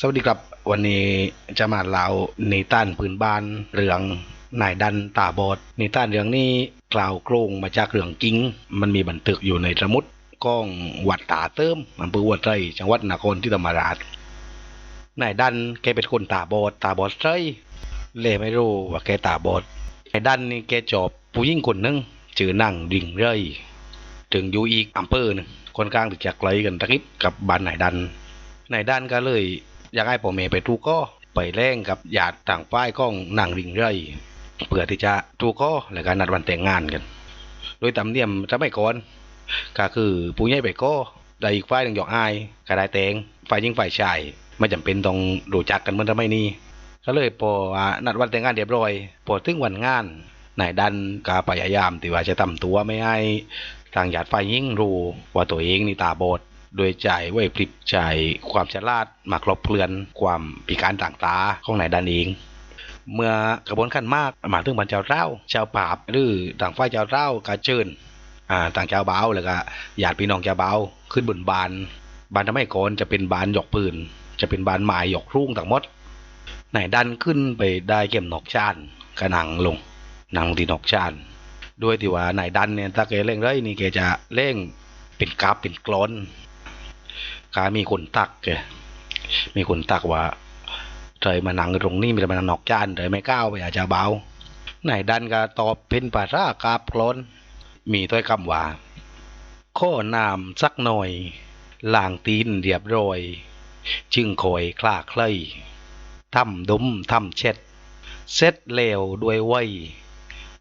สวัสดีครับ วันนี้จะมาเล่านิทานพื้นบ้านเรื่องนายดันตาบอดนิทานเรื่องนี้กล่าวโครงมาจากเรื่องจริง มันมีบันทึกอยู่ในสมุดกล้องวัดตาเติมอำเภอวัดไร่จังหวัดนครที่ธรรมราชนายดันแกเป็นคนตาบอดตาบอดไร่เล่ไม่รู้ว่าแกตาบอดไอ้ดันนี่แกจอบผู้หญิงคนหนึงชื่อนั่งดิ่งเร่ยถึงอยู่อีกอำเภอหนึ่งคนข้างที่จะไกลกันตะกิดกับบ้านนายดันนายด้านก็เลย อยากให้พ่อแม่ไปทูก็ไปแล่งกับญาติต่างป้ายก้องนางริงเร่ยเพื่อที่จะทูก็และการนัดวันแต่งงานกัน โดยตำเนียมจะไม่ก่อนก็คือผู้ใหญ่ไปก็ได้อีกฝ่ายหนึ่งหยอกอายก็ได้แต่งฝ่ายหญิงฝ่ายชายไม่จำเป็นต้องรู้จักกันเหมือนทำไมนี้ก็เลยพอนัดวันแต่งงานเรียบร้อยพอถึงวันงานนายดันก็พยายามที่ว่าจะทำตัวไม่ให้ทางญาติฝ่ายหญิงรู้ว่าตัวเองนี่ตาบอด โดยใจไหวพริบใจความฉลาดมากลบเกลื่อนความพิการต่างตาของนายดันเองเมื่อกระบวนการมากมาถึงบรรเจ้าเจ้าชาวปราบหรือต่างฝ่ายเจ้าเจ้ากาเชิญอ่าต่างเจ้าเบาแล้วก็ญาติพี่น้องเจ้าเบาขึ้นบนบานบานทำให้ก่อนจะเป็นบานหยอกปืน จะเป็นบานไม้หยอกรุ่งต่างหมดนายดันขึ้นไปได้เก็มนอกชานก็นั่งลงนังลงที่นอกชานด้วยที่ว่านายดันเนี่ยถ้าแกเล่งไรนี่แกจะเล่งเป็นกราฟเป็นกลอนามีคนตักแกมีคนตักว่าเธอมาหนังตรงนี้มีแต่มานั่งนอกจานเธอไม่ก้าวไปอาจจะเบาไหนดันก็ตอบเป็นภาษากาบกลอน มีถ้อยคำว่า ข้อน้ำสักหน่อยล่างตีนเรียบร้อย จึงคอยคลาเคลยทำดมทำเช็ด เซ็ดเลวด้วยไว้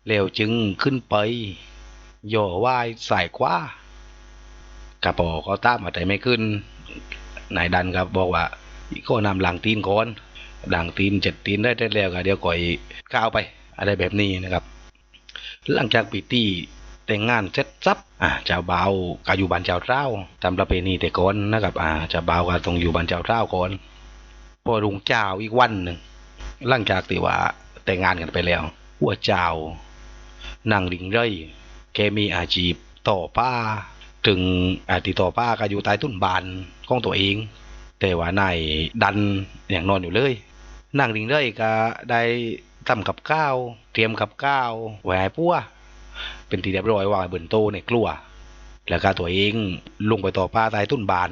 เลวจึงขึ้นไปย่อว่ายสายขวากระปอเขาตามมาแต่ไม่ขึ้น นายดันครับบอกว่าก็นำหลังตีนก่อนหลังตีนเจ็ดตีนได้ได้แล้วก็เดี๋ยวก่อยก้าวไป อะไรแบบนี้นะครับ หลังจากปีตีแต่งงานเสร็จซับอ่าเจ้าบ่าวก็อยู่บ้านเจ้าเจ้าตามประเพณีแต่ก่อนนะครับอ่าเจ้าบ่าวก็ต้องอยู่บ้านเจ้าเจ้าก่อนพอรุงเจ้าอีกวันหนึ่งหลังจากที่ว่าแต่งงานกันไปแล้วหัวเจ้านั่งลิงเร่ยแกมีอาชีพต่อป้า ถึงติดต่อป้าก็อยู่ใต้ต้นบานของตัวเอง แต่ว่านายดันอย่างนอนอยู่เลยนั่งดิ่งเลยก็ได้ทำกับข้าว เตรียมกับข้าวไว้ให้พัวเป็นทีเรียบร้อยวางไว้บนโต๊ะในกลัว แล้วก็ตัวเองลงไปต่อป้าใต้ต้นบาน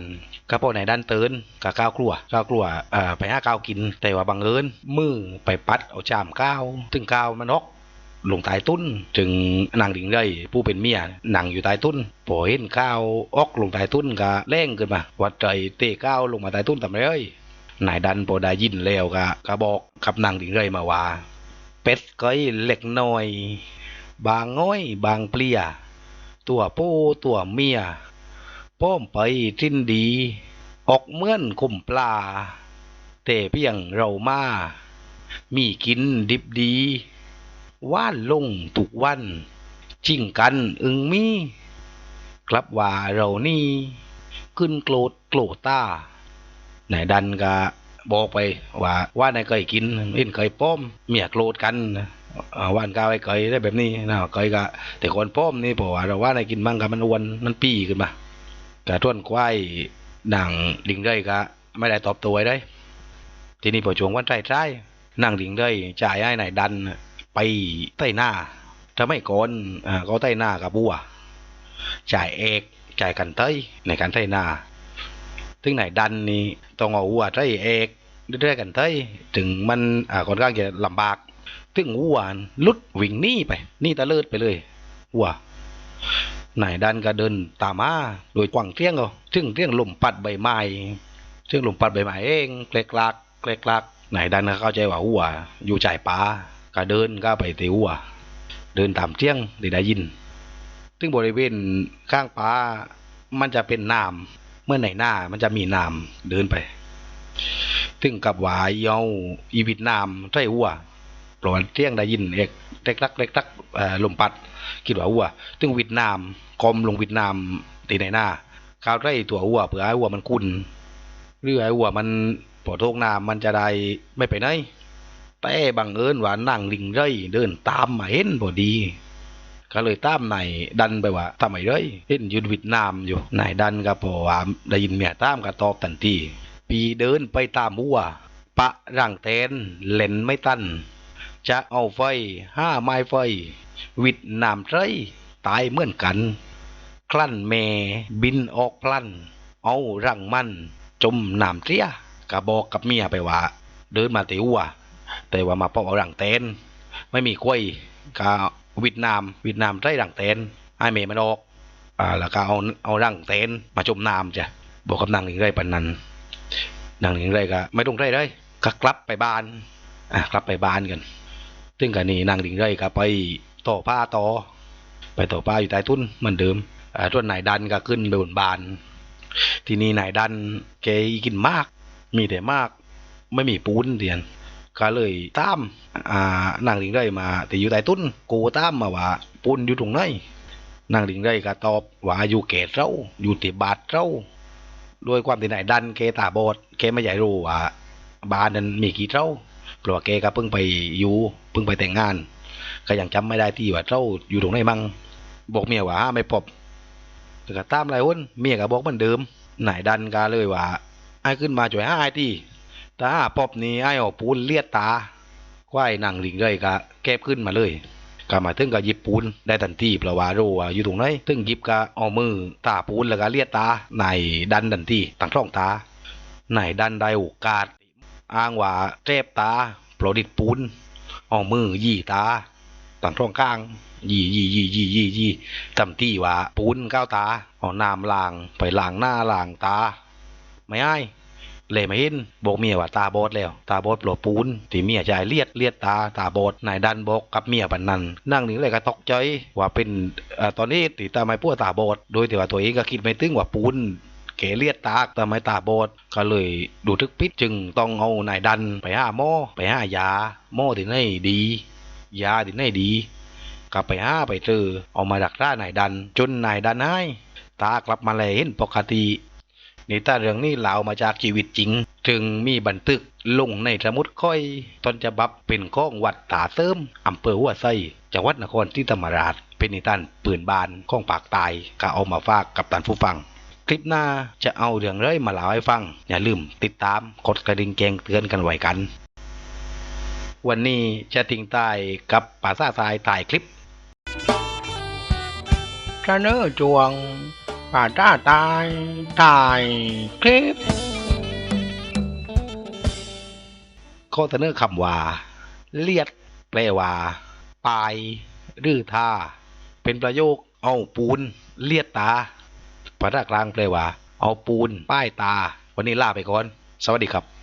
ก็พอนายดันเตือนกับข้าวกลัวข้าวกลัวเอ่อไปห้าข้าวกิน แต่ว่าบังเอิญมือไปปัดเอาจามข้าวถึงข้าวมันนก ลงใต้ตุ้นจึงนางดิ่งเลยผู้เป็นเมียนั่งอยู่ใต้ตุ้นพอเห็นข้าวออกลงใต้ตุ้นก็แรงขึ้นมา วัดใจเตะข้าวลงมาใต้ตุ้นทำไรเอ้ยนายดันพอได้ยินแล้วก็ก็บอกกับนางดิ่งเลยมาว่า เป็ดก้อยเล็กน้อย บางง้อยบางเปลี่ยตัวผู้ตัวเมียป้อมไปทิ้นดี ออกเมื่อนคุมปลาแต่เพียงเรามา มีกินดิบดี ว่านลงทุกวันจิ้งกันอึงมีกลับว่าเรานี่ ขึ้นโกรธโกรธตาไหนดันก็บอกไปว่าว่าในเคยกินเห็นเคยป้อมเมียโกรธกันว่านก้าวไอ้เคยได้แบบนี้นะเคยก็แต่คนป้อมนี่เพราะว่าเราว่าในกินมั่งกับมันอ้วนมันปี้ขึ้นมากระท้วนควายหนังลิงได้ก็ไม่ได้ตอบตัวไว้ได้ ทีนี้พอช่วงวันใต้ใต้นั่งลิงได้จ่ายให้นายดัน ไปใต้หน้าถ้าไม่ก่อนอ่าเขาใต้หน้ากับบัวจ่ายเอกจ่ายกันเต้ยในการใต้หน้าถึงไหนดันนี่ต้องเอาวัวใต้เอกเรื่อยๆกันเต้ยถึงมันอ่าค่อนข้างจะลำบากถึงวัวลุดวิ่งหนีไปหนี่ตะเลิดไปเลยวัวไหนดันก็เดินตามมาโดยกวางเตี้ยงก็ถึงเตี้ยงลมปัดใบไม้ถึงลมปัดใบไม้เองเกลกลากเกลกลากไหนดันก็เข้าใจว่าวัวอยู่จ่ายป่า ก็เดินก็ไปเตะวัวเดินตามเที่ยงได้ได้ยิน ซึ่งบริเวณข้างป่ามันจะเป็นน้ำเมื่อไหนหน้ามันจะมีน้ำเดินไปถึงกับหวายเยาอีวิตน้ำใช่วัวเพราะว่าเที่ยงได้ยินเอกเล็กลักเล็กลักลมปัดคิดว่าวัวถึงวิดน้ำกลมลงวิดน้ำตีในหน้าข้าวไร่ตัววัวเผื่อให้วัวมันคุ้นหรือให้วัวมันปวดท้องน้ำมันจะได้ไม่ไปไหน แต่บังเอิญว่านั่งลิงเร่ยเดินตามมาเห็นพอดีก็เลยตามนายดันไปว่าทำไมเร่ยเห็นอยืนวิดนามอยู่นายดันก็พอว่าได้ยินเมียตามก็ตอบทันทีปีเดินไปตามหัวปะร่างแทนเล่นไม่ตันจะเอาไฟห้าไม้ไฟ วิดน้ำไรตายเหมือนกัน คลั่นแม่บินออกพลัน เอารังมัน จมน้ำเสียกะบอกกับเมียไปว่า เดินมาติวัว แต่ว่ามาพบเอารังแตนไม่มีกล้วยกะวิดน้ำวิดน้ำไรรังแตนให้เมย์มันออกอ่าแล้วก็เอาเอารังแตนมาจมน้ำจ้ะบอกกับนางหลิงไรปันนั้นนางหลิงไรก็ไม่ต้องไรเลยก็กลับไปบ้านอะกลับไปบ้านกันซึ่งกันนี่นางหลิงไรก็ไปต่อผ้าต่อไปต่อผ้าอยู่ใต้ทุ่นเหมือนเดิมอ่าส่นนายดันก็ขึ้นไปบนบาน ทีนี้นายดันแกกินมาก มีแต่มาก ไม่มีปูนเดียน ก็เลยตามอ่านางลิงไรมาแต่อยู่ใต้ตุ้นกูตามมาว่าปูนอยู่ตรงไหนนางลิงไรก็ตอบว่าอยู่เกตเราอยู่ที่บาทเราด้วยความที่นายดันแกตาบอดแกไม่ใหญ่รู้ว่าบ้านนั้นมีกี่เท่าเพราะว่าแกก็เพิ่งไปอยู่เพิ่งไปแต่งงาน ก็ยังจำไม่ได้ที่ว่าเจ้าอยู่ตรงไหนมั่งบอกเมียว่าไม่พบแต่ก็ตามไรวนเมียก็บอกเหมือนเดิมนายดันก็เลยว่าไอ้ขึ้นมาช่วยห้าไอ้ที่ ตาปอบนี่ไอ้ออกปูนเลียดตาควายนางลิงเลยก็แก็บขึ้นมาเลยก็มาถึงก็หยิบปูนได้ทันทีเพราะว่ารู้ว่าอยู่ตรงไหนถึงหยิบก็เอามือตาปูนแล้วก็เลียดตาในดันทันทีตั้งช่องตาในดันได้โอกาสอ้างว่าเจ็บตาโปรดิดปูนเอามือยี่ตาตั้งช่องกลางยี่ยี่ยี่ยี่ยี่ยี่จำที่ว่าปูนก้าวตาเอาน้ำล้างไปล้างหน้าล้างตา ไม่อ้าย เลยมาเห็นบอกเมียว่าตาบอดแล้ว ตาบอดปลอปูนที่เมียชายเลียดเลียดตาตาบอดนายดันบอกกับเมียปันนั้นนั่งหนึ่งเลยก็ตกใจว่าเป็นอตอนนี้ติตาไม่พูดตาบอดโดยที่ว่าตัวเองก็คิดไม่ถึงว่าปูนเกเลียดตาแต่ไม่ตาบอดก็เลยดูทึกพิษจึงต้องเอานายดันไปหาหมอไปหายาหมอที่ไหนดี ยาที่ไหนดีก็ไปหาไปเจอเอามาดักร่านายดัน จนนายดันให้ตากลับมาเลยเห็นปกติ นิทานเรื่องนี้เล่ามาจากชีวิตจริง ถึงมีบันทึกลงในสมุดค่อยต้นฉบับเป็นข้องวัดตาเติมอำเภอหัวไส้จังหวัดนครศรีธรรมราช เป็นนิทานปืนบานข้องปากตายก็เอามาฝากกับท่านผู้ฟัง คลิปหน้าจะเอาเรื่องเร่ยมาเล่าให้ฟัง อย่าลืมติดตามกดกระดิ่งแจ้งเตือนกันไว้กัน วันนี้จะทิ้งใต้กับป่าซาทรายถ่ายคลิปเนอจวง ป่าต้าตายถ่ายคลิปข้อเนอคำว่า เลียดแปลว่าปลายหรือท่า เป็นประโยค เอาปูน เลียดตาภาษากลางแปลว่า เอาปูน ป้ายตา วันนี้ลาไปก่อน สวัสดีครับ